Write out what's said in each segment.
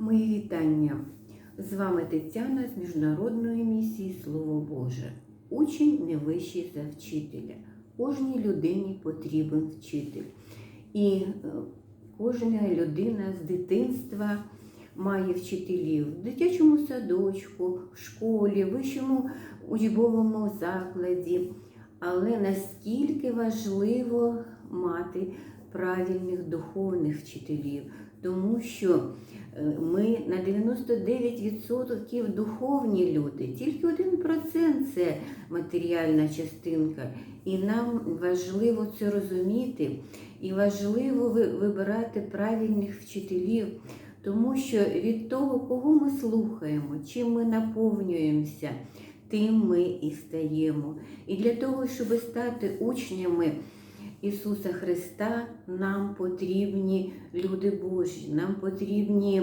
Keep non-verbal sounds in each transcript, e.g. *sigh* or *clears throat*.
Мої вітання. З вами Тетяна з міжнародної місії Слово Боже. Учень не вищий за вчителя. Кожній людині потрібен вчитель. І е, кожна людина з дитинства має вчителів в дитячому садочку, в школі, в вищому учбовому закладі. Але наскільки важливо мати правильних духовних вчителів, тому що е, ми на 99% духовні люди, тільки 1% це матеріальна частинка. І нам важливо це розуміти, і важливо вибирати правильних вчителів, тому що від того, кого ми слухаємо, чим ми наповнюємося, тим ми і стаємо. І для того, щоб стати учнями Ісуса Христа, нам потрібні люди Божі, нам потрібні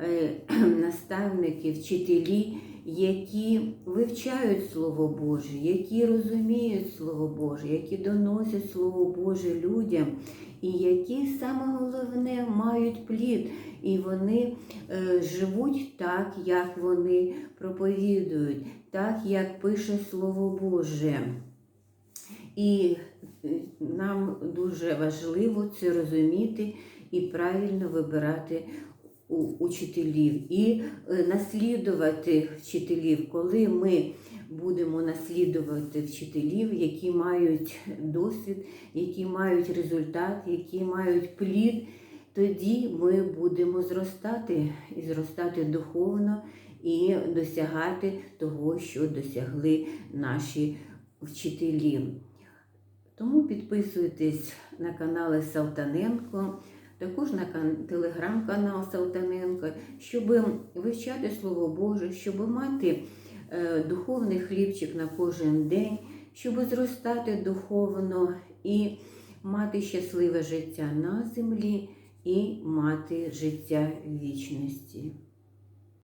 е, *clears throat* наставники, вчителі, які вивчають Слово Боже, які розуміють Слово Боже, які доносять Слово Боже людям, і які саме головне мають плід, і вони е, живуть так, як вони проповідують, так, як пише Слово Боже. І е, нам дуже важливо це розуміти і правильно вибирати учителів. І е, наслідувати вчителів, коли ми будемо наслідувати вчителів, які мають досвід, які мають результат, які мають плід, тоді ми будемо зростати. І зростати духовно і досягати того, що досягли наші вчителі. Тому підписуйтесь на канали Салтаненко, також на телеграм-канал Салтаненко, щоб вивчати Слово Боже, щоб мати е, духовний хлібчик на кожен день, щоб зростати духовно і мати щасливе життя на землі і мати життя вічності.